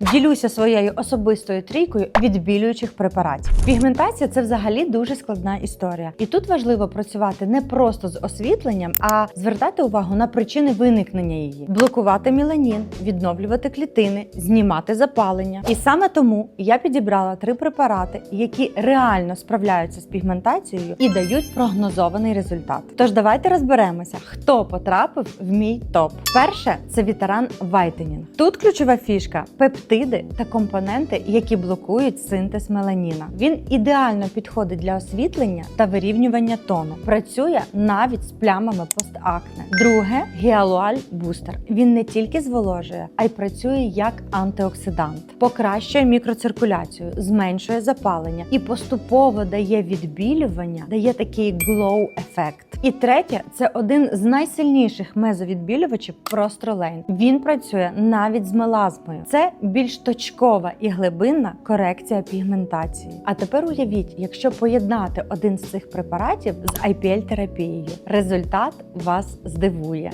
Ділюся своєю особистою трійкою відбілюючих препаратів. Пігментація це взагалі дуже складна історія, і тут важливо працювати не просто з освітленням, а звертати увагу на причини виникнення її, блокувати меланін, відновлювати клітини, знімати запалення. І саме тому я підібрала три препарати, які реально справляються з пігментацією і дають прогнозований результат. Тож давайте розберемося, хто потрапив в мій топ. Перше це Вітеран Вайтенінг. Тут ключова фішка пептиди та компоненти, які блокують синтез меланіна. Він ідеально підходить для освітлення та вирівнювання тону. Працює навіть з плямами постакне. Друге гіалуаль бустер. Він не тільки зволожує, а й працює як антиоксидант, покращує мікроциркуляцію, зменшує запалення і поступово дає відбілювання, дає такий glow ефект. І третє це один з найсильніших мезовідбілювачів Простролейн. Він працює навіть з мелазмою. Це більш точкова і глибинна корекція пігментації. А тепер уявіть, якщо поєднати один з цих препаратів з IPL-терапією, результат вас здивує.